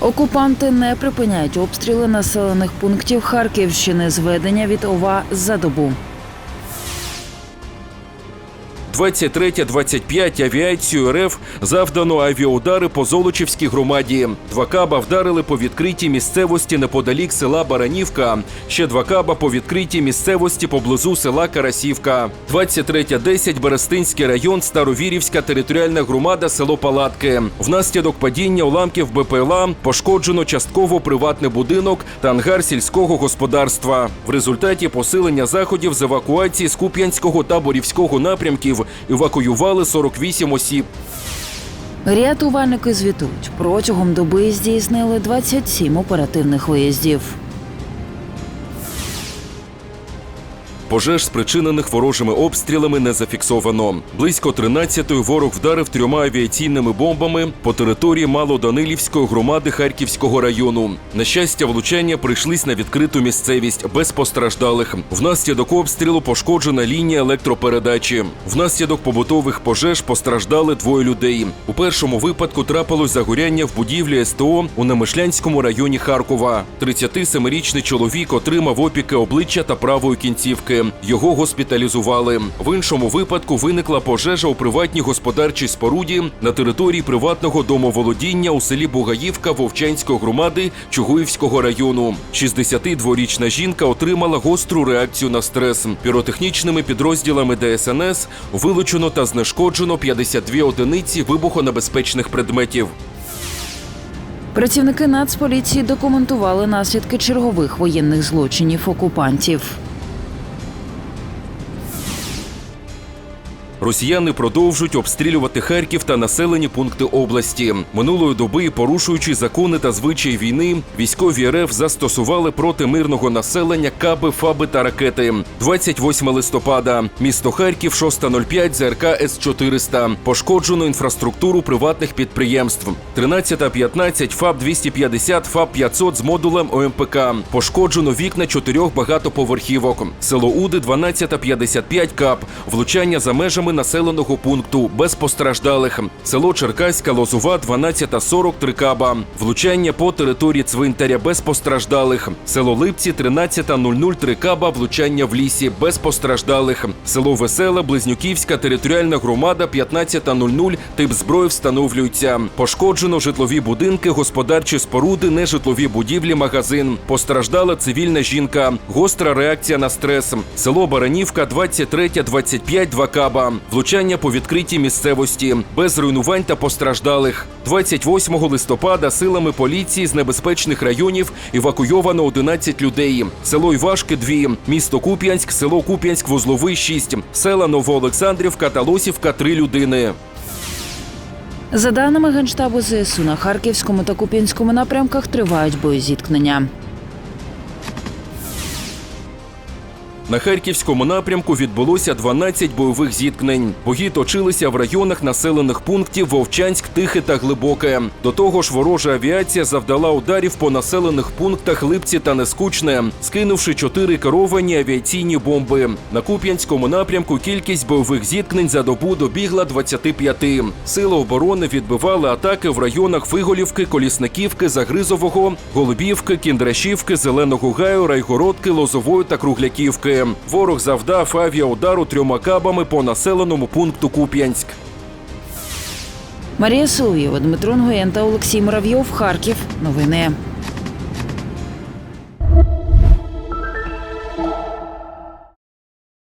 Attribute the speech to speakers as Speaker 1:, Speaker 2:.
Speaker 1: Окупанти не припиняють обстріли населених пунктів Харківщини зведення від ОВА за добу.
Speaker 2: 23-25 авіацію РФ завдано авіаудари по Золочівській громаді. Два каба вдарили по відкритій місцевості неподалік села Баранівка. Ще два каба по відкритій місцевості поблизу села Карасівка. 23.10 Берестинський район, Старовірівська територіальна громада, село Палатки. Внаслідок падіння уламків БПЛА пошкоджено частково приватний будинок та ангар сільського господарства. В результаті посилення заходів з евакуації з Куп'янського та Борівського напрямків евакуювали 48 осіб.
Speaker 1: Рятувальники звітують, протягом доби здійснили 27 оперативних виїздів.
Speaker 2: Пожеж, спричинених ворожими обстрілами, не зафіксовано. Близько 13-ї ворог вдарив трьома авіаційними бомбами по території Малоданилівської громади Харківського району. На щастя, влучання прийшлись на відкриту місцевість без постраждалих. Внаслідок обстрілу пошкоджена лінія електропередачі. Внаслідок побутових пожеж постраждали двоє людей. У першому випадку трапилось загоряння в будівлі СТО у Немишлянському районі Харкова. 37-річний чоловік отримав опіки обличчя та правої кінцівки. Його госпіталізували. В іншому випадку виникла пожежа у приватній господарчій споруді на території приватного домоволодіння у селі Бугаївка Вовчанської громади Чугуївського району. 62-річна жінка отримала гостру реакцію на стрес. Піротехнічними підрозділами ДСНС вилучено та знешкоджено 52 одиниці вибухонебезпечних предметів.
Speaker 1: Працівники Нацполіції документували наслідки чергових воєнних злочинів окупантів.
Speaker 2: Росіяни продовжують обстрілювати Харків та населені пункти області. Минулої доби, порушуючи закони та звичаї війни, військові РФ застосували проти мирного населення каби, фаби та ракети. 28 листопада. Місто Харків, 6.05, ЗРК С-400. Пошкоджено інфраструктуру приватних підприємств. 13.15, ФАБ 250, ФАБ 500 з модулем ОМПК. Пошкоджено вікна чотирьох багатоповерхівок. Село Уди, 12.55, КАП. Влучання за межами населеного пункту без постраждалих. Село Черкаська, Лозова, 12.40, Трикаба. Влучання по території цвинтаря без постраждалих. Село Липці, 13.00, Трикаба. Влучання в лісі без постраждалих. Село Веселе, Близнюківська територіальна громада, 15.00. Тип зброї встановлюється. Пошкоджено житлові будинки, господарчі споруди, нежитлові будівлі, магазин. Постраждала цивільна жінка. Гостра реакція на стрес. Село Баранівка, 23.25, 2 Каба. Влучання по відкритій місцевості, без руйнувань та постраждалих. 28 листопада силами поліції з небезпечних районів евакуйовано 11 людей. Село Івашки 2, місто Куп'янськ, село Куп'янськ, Вузловий 6, села Новоолександрівка та Лосівка 3 людини.
Speaker 1: За даними Генштабу ЗСУ, на Харківському та Куп'янському напрямках тривають боєзіткнення.
Speaker 2: На харківському напрямку відбулося 12 бойових зіткнень. Бої точилися в районах населених пунктів Вовчанськ, Тихе та Глибоке. До того ж, ворожа авіація завдала ударів по населених пунктах Липці та Нескучне, скинувши чотири керовані авіаційні бомби. На Куп'янському напрямку кількість бойових зіткнень за добу добігла 25. Сили оборони відбивали атаки в районах Фиголівки, Колісниківки, Загризового, Голубівки, Кіндрашівки, Зеленого Гаю, Райгородки, Лозової та Кругляківки. Ворог завдав авіаудару трьома кабами по населеному пункту Куп'янськ.
Speaker 1: Марія Соловєва, Дмитро Нгоєн та Олексій Муравйов. Харків. Новини.